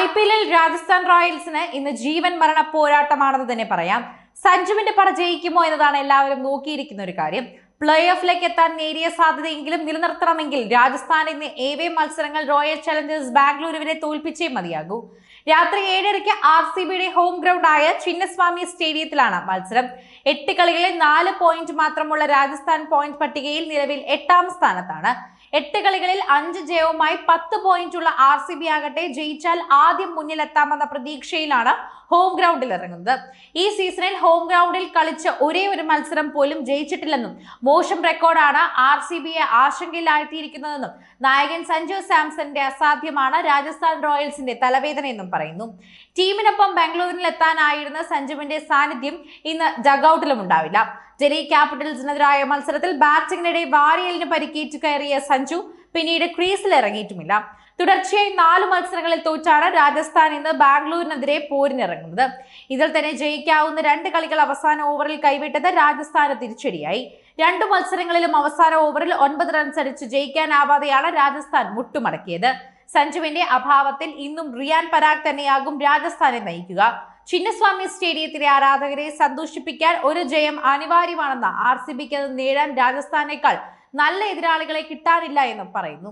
I P എല്ലിൽ രാജസ്ഥാൻ റോയൽസിന് ഇന്ന് ജീവൻ മരണ പോരാട്ടമാണെന്ന് തന്നെ പറയാം. സഞ്ജുവിന്റെ പട ജയിക്കുമോ എന്നതാണ് എല്ലാവരും നോക്കിയിരിക്കുന്ന ഒരു കാര്യം. പ്ലേ ഓഫിലേക്ക് എത്താൻ നേരിയ സാധ്യതയെങ്കിലും നിലനിർത്തണമെങ്കിൽ രാജസ്ഥാൻ ഇന്ന് ഏവേ മത്സരങ്ങൾ റോയൽ ചലഞ്ചേഴ്സ് ബാംഗ്ലൂരുവിനെ തോൽപ്പിച്ചേ മതിയാകൂ. രാത്രി ഏഴരയ്ക്ക് ആർ സി ബിയുടെ ഹോം ഗ്രൗണ്ടായ ചിന്നസ്വാമി സ്റ്റേഡിയത്തിലാണ് മത്സരം. എട്ട് കളികളിൽ നാല് പോയിന്റ് മാത്രമുള്ള രാജസ്ഥാൻ പോയിന്റ് പട്ടികയിൽ നിലവിൽ എട്ടാം സ്ഥാനത്താണ്. എട്ട് കളികളിൽ അഞ്ച് ജയവുമായി പത്ത് പോയിന്റുള്ള ആർ സി ബി ആകട്ടെ ജയിച്ചാൽ ആദ്യം മുന്നിലെത്താമെന്ന പ്രതീക്ഷയിലാണ് ഹോം ഗ്രൗണ്ടിൽ ഇറങ്ങുന്നത്. ഈ സീസണിൽ ഹോം ഗ്രൗണ്ടിൽ കളിച്ച ഒരേ ഒരു മത്സരം പോലും ജയിച്ചിട്ടില്ലെന്നും മോശം റെക്കോർഡാണ് ആർ സി ബിയെ ആശങ്കയിലാഴ്ത്തിയിരിക്കുന്നതെന്നും നായകൻ സഞ്ജു സാംസന്റെ അസാധ്യമാണ് രാജസ്ഥാൻ റോയൽസിന്റെ തലവേദനയെന്നും പറയുന്നു. ടീമിനൊപ്പം ബാംഗ്ലൂരിൽ എത്താനായിരുന്ന സഞ്ജുവിന്റെ സാന്നിധ്യം ഇന്ന് ഡഗൌട്ടിലും ഉണ്ടാവില്ല. ഡൽഹി ക്യാപിറ്റൽസിനെതിരായ മത്സരത്തിൽ ബാറ്റിംഗിനിടെ വാരിയലിന് പരിക്കേറ്റ് കയറിയ സഞ്ജു പിന്നീട് ക്രീസിൽ ഇറങ്ങിയിട്ടുമില്ല. തുടർച്ചയായി നാല് മത്സരങ്ങളിൽ തോറ്റാണ് രാജസ്ഥാൻ ഇന്ന് ബാംഗ്ലൂരിനെതിരെ പോരിനിറങ്ങുന്നത്. ഇതിൽ തന്നെ ജയിക്കാവുന്ന രണ്ട് കളികൾ അവസാന ഓവറിൽ കൈവിട്ടത് രാജസ്ഥാന് തിരിച്ചടിയായി. രണ്ടു മത്സരങ്ങളിലും അവസാന ഓവറിൽ ഒൻപത് റൺസ് അടിച്ച് ജയിക്കാനാവാതെയാണ് രാജസ്ഥാൻ മുട്ടുമടക്കിയത്. സഞ്ജുവിന്റെ അഭാവത്തിൽ ഇന്നും റിയാൻ പരാഗ് തന്നെയാകും രാജസ്ഥാനെ നയിക്കുക. ചിന്നസ്വാമി സ്റ്റേഡിയത്തിലെ ആരാധകരെ സന്തോഷിപ്പിക്കാൻ ഒരു ജയം അനിവാര്യമാണെന്ന് ആർ സി ബിക്ക് അത് നേടാൻ രാജസ്ഥാനേക്കാൾ നല്ല എതിരാളികളെ കിട്ടാനില്ല എന്നും പറയുന്നു.